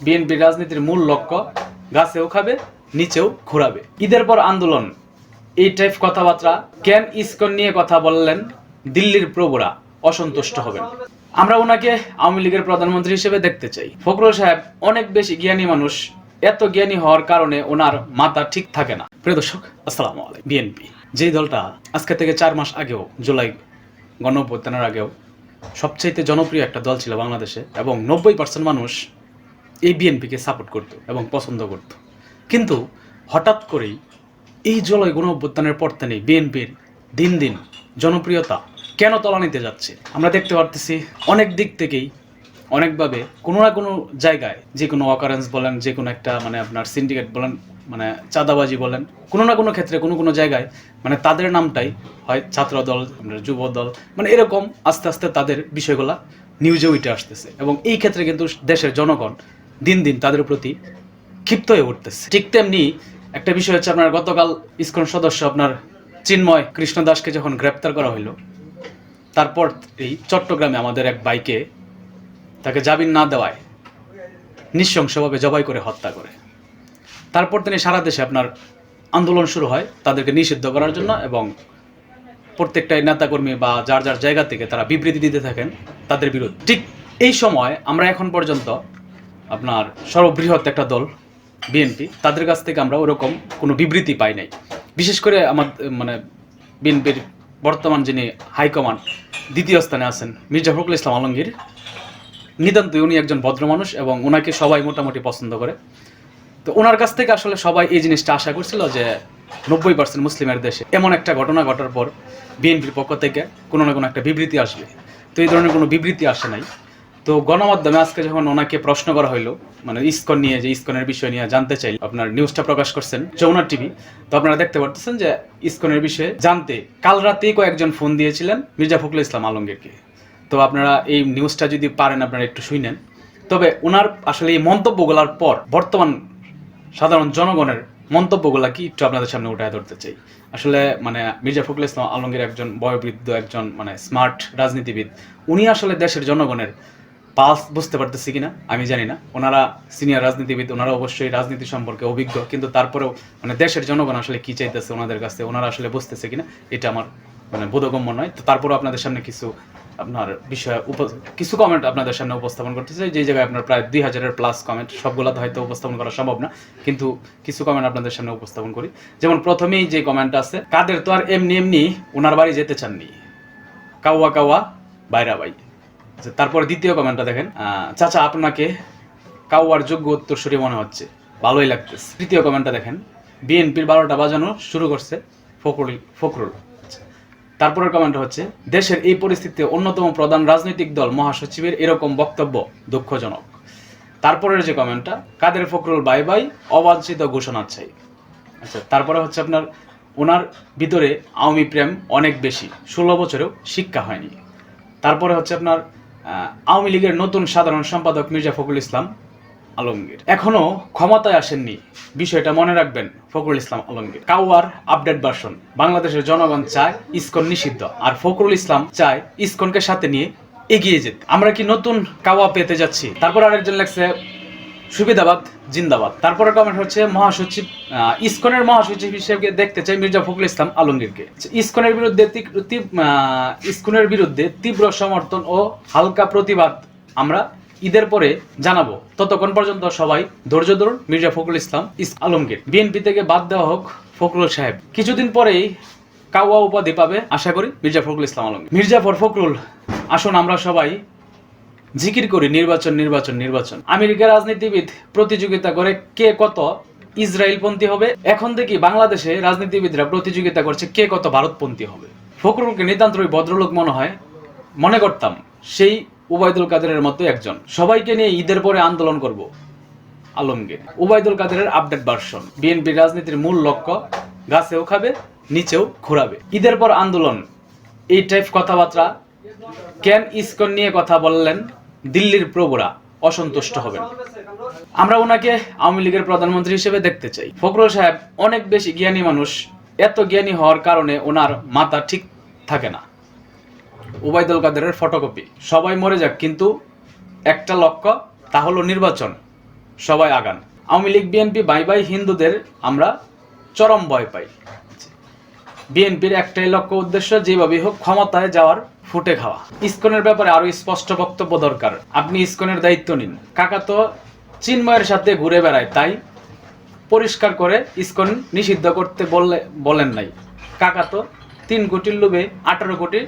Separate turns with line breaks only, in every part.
বিএনপির রাজনীতির মূল লক্ষ্য, গাছেও খাবে, নিচেও ঘোরাবে। ঈদের পর আন্দোলন। এই টাইপ কথাবার্তা কেন ইসকন নিয়ে কথা বললেন দিল্লির প্রভুরা অসন্তুষ্ট হবেন। আমরা ওনাকে আওয়ামী লীগের প্রধানমন্ত্রী হিসেবে দেখতে চাই। ফখরুল সাহেব অনেক বেশি জ্ঞানী মানুষ, এত জ্ঞানী হওয়ার কারণে ওনার মাথা ঠিক থাকে না। প্রিয় দর্শক, আসসালামু আলাইকুম। বিএনপি, যেই দলটা আজকে থেকে চার মাস আগেও, জুলাই গণ আগেও সবচাইতে জনপ্রিয় একটা দল ছিল বাংলাদেশে এবং নব্বই পার্সেন্ট মানুষ এই বিএনপিকে সাপোর্ট করত এবং পছন্দ করত। কিন্তু হঠাৎ করেই এই জলয় গণ অভ্যুত্থানের পর থেকেই বিএনপির দিন দিন জনপ্রিয়তা কেন তলানিতে যাচ্ছে? আমরা দেখতে পারতেছি অনেক দিক থেকেই অনেকভাবে কোনো না কোনো জায়গায় যে কোনো অকারেন্স বলেন, যে কোনো একটা মানে আপনার সিন্ডিকেট বলেন মানে চাঁদাবাজি বলেন, কোনো না কোনো ক্ষেত্রে কোনো কোনো জায়গায় মানে তাদের নামটাই হয় ছাত্র দল যুব দল মানে এরকম আস্তে আস্তে তাদের বিষয়গুলা নিউজে উঠে আসতেছে। এবং এই ক্ষেত্রে কিন্তু দেশের জনগণ দিন দিন তাদের প্রতি ক্ষিপ্ত হয়ে উঠতেছে। ঠিক তেমনি একটা বিষয় হচ্ছে আপনার গতকাল ইসকন সদস্য আপনার চিন্ময় কৃষ্ণ দাসকে যখন গ্রেপ্তার করা হইল, তারপর এই চট্টগ্রামে আমাদের এক বাইকে তাকে জামিন না দেওয়ায় নৃশংসভাবে জবাই করে হত্যা করে। তারপর তিনি সারা দেশে আপনার আন্দোলন শুরু হয় তাদেরকে নিষিদ্ধ করার জন্য এবং প্রত্যেকটাই নেতাকর্মী বা যার যার জায়গা থেকে তারা বিবৃতি দিতে থাকেন তাদের বিরুদ্ধে। ঠিক এই সময় আমরা এখন পর্যন্ত আপনার সর্ববৃহৎ একটা দল, বিএনপি, তাদের কাছ থেকে আমরা ওরকম কোনো বিবৃতি পাই নাই। বিশেষ করে আমার মানে বিএনপির বর্তমান যিনি হাইকমান্ড দ্বিতীয় স্থানে আছেন মির্জা ফখরুল ইসলাম আলমগীর। নিতান্তই উনি একজন ভদ্র মানুষ এবং ওনাকে সবাই মোটামুটি পছন্দ করে। তো ওনার কাছ থেকে আসলে সবাই এই জিনিসটা আশা করছিল যে নব্বই পার্সেন্ট মুসলিমের দেশে এমন একটা ঘটনা ঘটার পর বিএনপির পক্ষ থেকে কোনো না কোনো একটা বিবৃতি আসবে। তো এই ধরনের কোনো বিবৃতি আসে নাই। তো গণমাধ্যমে আজকে যখন ওনাকে প্রশ্ন করা হইল মানে ইসকন নিয়ে, যে ইসকনের বিষয় নিয়ে জানতে চাই, আপনার নিউজটা প্রকাশ করছেন যমুনার টিভি, তো আপনারা দেখতে পারতেছেন যে ইসকনের বিষয়ে জানতে কাল রাতেই কয়েকজন ফোন দিয়েছিলেন মির্জা ফখরুল ইসলাম আলমগীরকে। তো আপনারা এই নিউজটা যদি পারেন, আপনারা একটু শুনেন তবে ওনার আসলে এই মন্তব্যগুলোর পর বর্তমান সাধারণ জনগণের মন্তব্যগুলা কি একটু আপনাদের সামনে উঠায় ধরতে চাই। আসলে মানে মির্জা ফখরুল ইসলাম আলমগীর একজন বয়োবৃদ্ধ, একজন মানে স্মার্ট রাজনীতিবিদ, উনি আসলে দেশের জনগণের পালস বুঝতে পারতেছি কিনা আমি জানি না। ওনারা সিনিয়র রাজনীতিবিদ ওনারা অবশ্যই রাজনীতি সম্পর্কে অভিজ্ঞ কিন্তু তারপরেও মানে দেশের জনগণ আসলে কি চাইতেছে ওনাদের কাছে ওনারা আসলে বুঝতেছে কিনা এটা আমার মানে বোধগম্য নয়। তো তারপরেও আপনাদের সামনে কিছু আপনার বিষয় কিছু কমেন্ট আপনাদের সামনে উপস্থাপন করতে চাই যে জায়গায় আপনার প্রায় দুই হাজারের প্লাস কমেন্ট সবগুলো তো হয়তো উপস্থাপন করা সম্ভব না কিন্তু কিছু কমেন্ট আপনাদের সামনে উপস্থাপন করি। যেমন প্রথমেই যে কমেন্ট আছে কাদের তো আর এমনি এমনি ওনার বাড়ি যেতে চাননি। কাওয়া কাওয়া বাইরা বাই আচ্ছা, তারপর দ্বিতীয় কমেন্টটা দেখেন। চাচা আপনাকে কাওয়ার যোগ্য উত্তরসূরি মনে হচ্ছে। ভালোই লাগতেছে। তৃতীয় কমেন্টটা দেখেন। বিএনপির বারোটা বাজানো শুরু করছে ফখরুল ফখরুল। আচ্ছা, তারপরের কমেন্ট হচ্ছে দেশের এই পরিস্থিতিতে অন্যতম প্রধান রাজনৈতিক দল মহাসচিবের এরকম বক্তব্য দুঃখজনক। তারপরের যে কমেন্টটা কাদের ফখরুল বাই বাই অবাঞ্ছিত ঘোষণা চাই। আচ্ছা তারপরে হচ্ছে আপনার ওনার ভিতরে আওয়ামী প্রেম অনেক বেশি। ষোলো বছরেও শিক্ষা হয়নি। তারপরে হচ্ছে আপনার আওয়ামী লীগের নতুন সাধারণ সম্পাদক মির্জা ফখরুল ইসলাম আলমগীর। এখনও ক্ষমতায় আসেননি। বিষয়টা মনে রাখবেন, ফখরুল ইসলাম আলমগীর। কাউয়ার আপডেট ভার্সন। বাংলাদেশের জনগণ চায় ইস্কন নিষিদ্ধ, আর ফখরুল ইসলাম চায় ইস্কনকে সাথে নিয়ে এগিয়ে যেতে। আমরা কি নতুন কাওয়া পেতে যাচ্ছি? তারপর আরেকজন লেখছে সুবিধাবাদ, জিন্দাবাদ। তারপরে কমেন্ট হচ্ছে মহাসচিব ইসকনের মহাসচিব হিসেবে দেখতে চাই মির্জা ফখরুল ইসলাম আলমগীরকে। ইসকনের বিরুদ্ধে ইসকনের বিরুদ্ধে তীব্র সমর্থন ও হালকা প্রতিবাদ আমরা ঈদের পরে জানাব। ততক্ষণ পর্যন্ত সবাই ধৈর্য ধরুন, মির্জা ফখরুল ইসলাম, ইস আলমগীর। বিএনপি থেকে বাদ দেওয়া হোক ফখরুল সাহেব। কিছুদিন পরেই কাওয়া উপাধি পাবে, আশা করি, মির্জা ফখরুল ইসলাম আলমগীর। মির্জাফর ফখরুল, আসুন আমরা সবাই জিকির করি, নির্বাচন নির্বাচন নির্বাচন। আমেরিকার রাজনীতিবিদ প্রতিযোগিতা করে কে কত ইসরায়েলপন্থী হবে? এখন দেখি বাংলাদেশে রাজনীতিবিদরা প্রতিযোগিতা করছে কে কত ভারতপন্থী হবে। ফখরুলকে নিতান্তই ভদ্রলোক মনে হয়, মনে করতাম সেই উবায়দুল কাদেরের মতো একজন। সবাইকে নিয়ে ঈদের পরে আন্দোলন করব, আলমগীর। উবায়দুল কাদেরের আপডেট ভার্সন। বিএনপি রাজনীতির মূল লক্ষ্য, গাছেও খাবে, নিচেও ঘুরাবে। ঈদের পর আন্দোলন, এই টাইপ কথাবার্তা। কেন ইস্কন নিয়ে কথা বললেন? দিল্লির প্রভুরা অসন্তুষ্ট হবেন। আমরা ওনাকে আওয়ামী লীগের প্রধানমন্ত্রী হিসেবে দেখতে চাই। ফখরুল সাহেব অনেক বেশি জ্ঞানী মানুষ, এত জ্ঞানী হওয়ার কারণে ওনার মাথা ঠিক থাকে না। উবাইদুল কাদেরের ফটোকপি, সবাই মরে যাক, কিন্তু একটা লক্ষ্য, তা হলো নির্বাচন। সবাই আগান। আওয়ামী লীগ, বিএনপি, বাই বাই হিন্দুদের আমরা চরম ভয় পাই। বিএনপির একটাই লক্ষ্য উদ্দেশ্য, যেভাবেই হোক ক্ষমতায় যাওয়ার ফুটে খাওয়া। ইস্কনের ব্যাপারে আরও স্পষ্ট বক্তব্য দরকার। আপনি ইস্কনের দায়িত্ব নিন। কাকা তো চিন্ময়ের সাথে ঘুরে বেড়ায়, তাই পরিষ্কার করে ইস্কন নিষিদ্ধ করতে বললে বলেন নাই। কাকা তো তিন কোটির লোভে আঠারো কোটি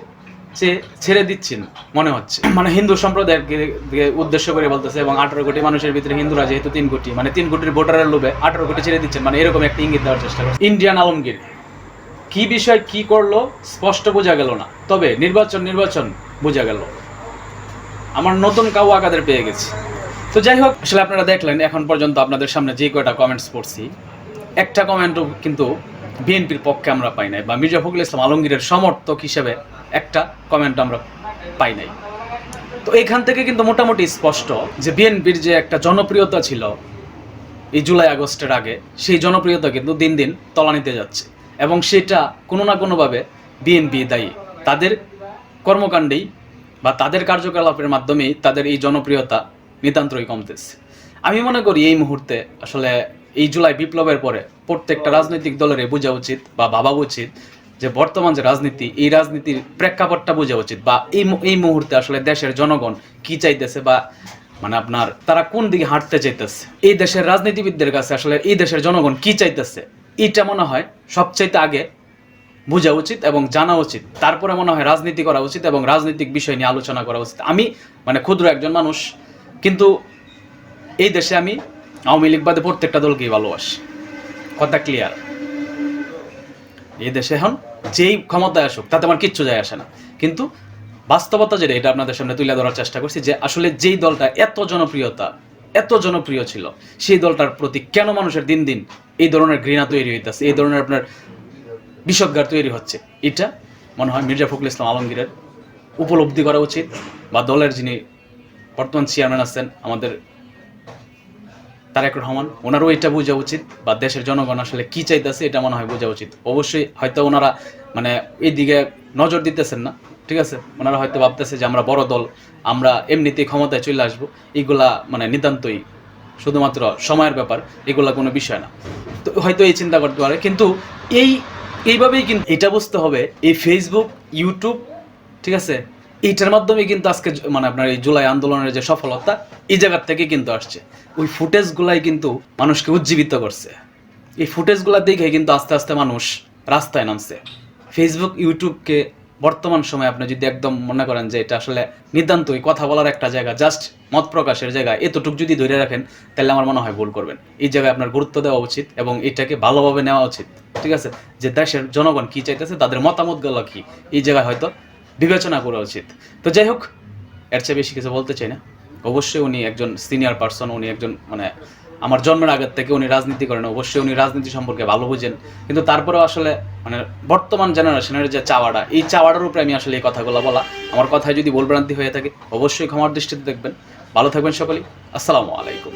চেয়ে ছেড়ে দিচ্ছেন, মনে হচ্ছে। মানে হিন্দু সম্প্রদায়কে উদ্দেশ্য করে বলতেছে এবং আঠারো কোটি মানুষের ভিতরে হিন্দুরা যেহেতু তিন কোটি মানে তিন কোটির ভোটারের লোভে আঠারো কোটি ছেড়ে দিচ্ছেন মানে এরকম একটা ইঙ্গিত দেওয়ার চেষ্টা করছে। ইন্ডিয়ান আলমগীর কি বিষয় কি করল স্পষ্ট বোঝা গেল না। তবে নির্বাচন নির্বাচন বোঝা গেল। আমার নতুন কাউ আকাদের পেয়ে গেছি। তো যাই হোক, আসলে আপনারা দেখলেন, এখন পর্যন্ত আপনাদের সামনে যে কয়টা কমেন্টস পড়ছি, একটা কমেন্টও কিন্তু বিএনপির পক্ষে আমরা পাই নাই, বা মির্জা ফখরুল ইসলাম আলমগীরের সমর্থক হিসেবে একটা কমেন্ট আমরা পাই নাই। তো এখান থেকে কিন্তু মোটামুটি স্পষ্ট যে বিএনপির যে একটা জনপ্রিয়তা ছিল এই জুলাই আগস্টের আগে, সেই জনপ্রিয়তা কিন্তু দিন দিন তলানিতে যাচ্ছে। এবং সেটা কোনো না কোনোভাবে বিএনপি দায়ী। তাদের কর্মকাণ্ডেই বা তাদের কার্যকলাপের মাধ্যমেই তাদের এই জনপ্রিয়তা নিতান্তই কমতেছে। আমি মনে করি এই মুহূর্তে আসলে এই জুলাই বিপ্লবের পরে প্রত্যেকটা রাজনৈতিক দলের বোঝা উচিত বা ভাবা উচিত যে বর্তমান যে রাজনীতি, এই রাজনীতির প্রেক্ষাপটটা বোঝা উচিত বা এই এই মুহূর্তে আসলে দেশের জনগণ কি চাইতেছে বা মানে আপনার তারা কোন দিকে হাঁটতে চাইতেছে? এই দেশের রাজনীতিবিদদের কাছে আসলে এই দেশের জনগণ কি চাইতেছে? এটা মনে হয় সবচাইতে আগে বোঝা উচিত এবং জানা উচিত। তারপরে মনে হয় রাজনীতি করা উচিত এবং রাজনৈতিক বিষয় নিয়ে আলোচনা করা উচিত। আমি মানে ক্ষুদ্র একজন মানুষ, কিন্তু এই দেশে আমি আওয়ামী লীগ বাদে প্রত্যেকটা দলকেই ভালোবাসি। কথা ক্লিয়ার এই দেশে এখন যেই ক্ষমতায় আসুক, তাতে আমার কিচ্ছু যায় আসে না। কিন্তু বাস্তবতা যেটা, এটা আপনাদের সামনে তুলে ধরার চেষ্টা করছি যে আসলে যেই দলটা এত জনপ্রিয়তা এত জনপ্রিয় ছিল। সেই দলটার প্রতি কেন মানুষের দিন দিন এই ধরনের ঘৃণা তৈরি হইতেছে, এই ধরনের আপনার বিষজ্ঞার তৈরি হচ্ছে? এটা মনে হয় মির্জা ফখরুল ইসলাম আলমগীরের উপলব্ধি করা উচিত বা দলের যিনি বর্তমান চেয়ারম্যান আছেন আমাদের তারেক রহমান, ওনারও এটা বোঝা উচিত বা দেশের জনগণ আসলে কি চাইতেছে এটা মনে হয় বোঝা উচিত। অবশ্যই হয়তো ওনারা মানে এই দিকে নজর দিতেছেন না ঠিক আছে? ওনারা হয়তো ভাবতেছে যে আমরা বড় দল, আমরা এমনিতেই ক্ষমতায় চলে আসব। এগুলা মানে নিতান্তই শুধুমাত্র সময়ের ব্যাপার, এগুলা কোনো বিষয় না। তো হয়তো এই চিন্তা করতে পারে, কিন্তু এই, এইভাবেই কিন্তু এটা বুঝতে হবে, এই ফেসবুক ইউটিউব ঠিক আছে? এইটার মাধ্যমে কিন্তু আজকে মানে আপনার এই জুলাই আন্দোলনের যে সফলতা, এই জায়গার থেকে কিন্তু আসছে। ওই ফুটেজগুলাই কিন্তু মানুষকে উজ্জীবিত করছে। এই ফুটেজগুলা দেখে কিন্তু আস্তে আস্তে মানুষ রাস্তায় নামছে। ফেসবুক ইউটিউবকে বর্তমান সময়ে আপনি যদি একদম মনে করেন যে এটা আসলে নিতান্তই কথা বলার একটা জায়গা জাস্ট মত প্রকাশের জায়গা, এতটুক যদি ধরে রাখেন, তাহলে আমার মনে হয় ভুল করবেন। এই জায়গায় আপনার গুরুত্ব দেওয়া উচিত এবং এটাকে ভালোভাবে নেওয়া উচিত, ঠিক আছে? যে দেশের জনগণ কি চাইতেছে, তাদের মতামতগুলো কি, এই জায়গায় হয়তো বিবেচনা করা উচিত। তো যাই হোক, এর চেয়ে বেশি কিছু বলতে চাই না। অবশ্যই উনি একজন সিনিয়র পার্সন উনি একজন মানে আমার জন্মের আগের থেকে উনি রাজনীতি করেন, অবশ্যই উনি রাজনীতি সম্পর্কে ভালো বুঝেন। কিন্তু তারপরেও আসলে মানে বর্তমান জেনারেশনের যে চাওয়াটা, এই চাওয়াটার উপরে আমি আসলে এই কথাগুলো বলা। আমার কথায় যদি ভুলভ্রান্তি হয়ে থাকে, অবশ্যই ক্ষমার দৃষ্টিতে দেখবেন। ভালো থাকবেন সকলেই। আসসালামু আলাইকুম।